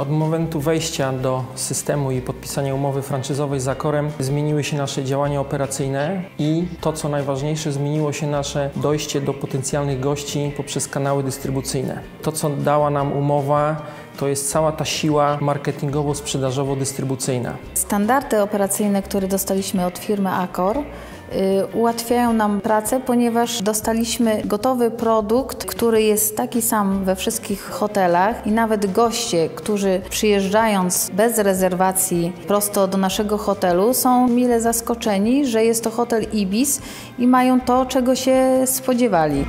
Od momentu wejścia do systemu i podpisania umowy franczyzowej z Akorem zmieniły się nasze działania operacyjne i to, co najważniejsze, zmieniło się nasze dojście do potencjalnych gości poprzez kanały dystrybucyjne. To, co dała nam umowa, to jest cała ta siła marketingowo-sprzedażowo-dystrybucyjna. Standardy operacyjne, które dostaliśmy od firmy Accor, y, ułatwiają nam pracę, ponieważ dostaliśmy gotowy produkt, który jest taki sam we wszystkich hotelach i nawet goście, którzy przyjeżdżając bez rezerwacji prosto do naszego hotelu są mile zaskoczeni, że jest to hotel Ibis i mają to, czego się spodziewali.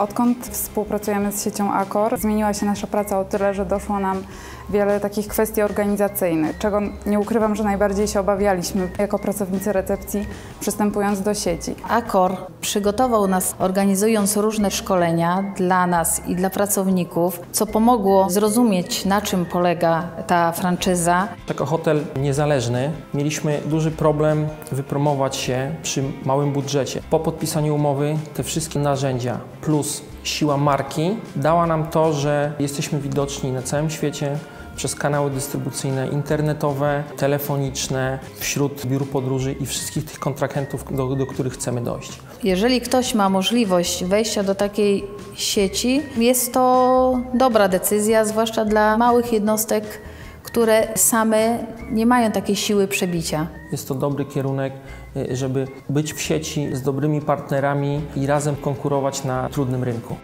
Odkąd współpracujemy z siecią Accor, zmieniła się nasza praca o tyle, że doszło nam wiele takich kwestii organizacyjnych, czego nie ukrywam, że najbardziej się obawialiśmy jako pracownicy recepcji przystępując do sieci. Accor przygotował nas, organizując różne szkolenia dla nas i dla pracowników, co pomogło zrozumieć, na czym polega ta franczyza. Jako hotel niezależny mieliśmy duży problem wypromować się przy małym budżecie. Po podpisaniu umowy te wszystkie narzędzia plus siła marki dała nam to, że jesteśmy widoczni na całym świecie przez kanały dystrybucyjne internetowe, telefoniczne, wśród biur podróży i wszystkich tych kontrahentów, do, do których chcemy dojść. Jeżeli ktoś ma możliwość wejścia do takiej sieci, jest to dobra decyzja, zwłaszcza dla małych jednostek, które same nie mają takiej siły przebicia. Jest to dobry kierunek, y, żeby być w sieci z dobrymi partnerami i razem konkurować na trudnym rynku.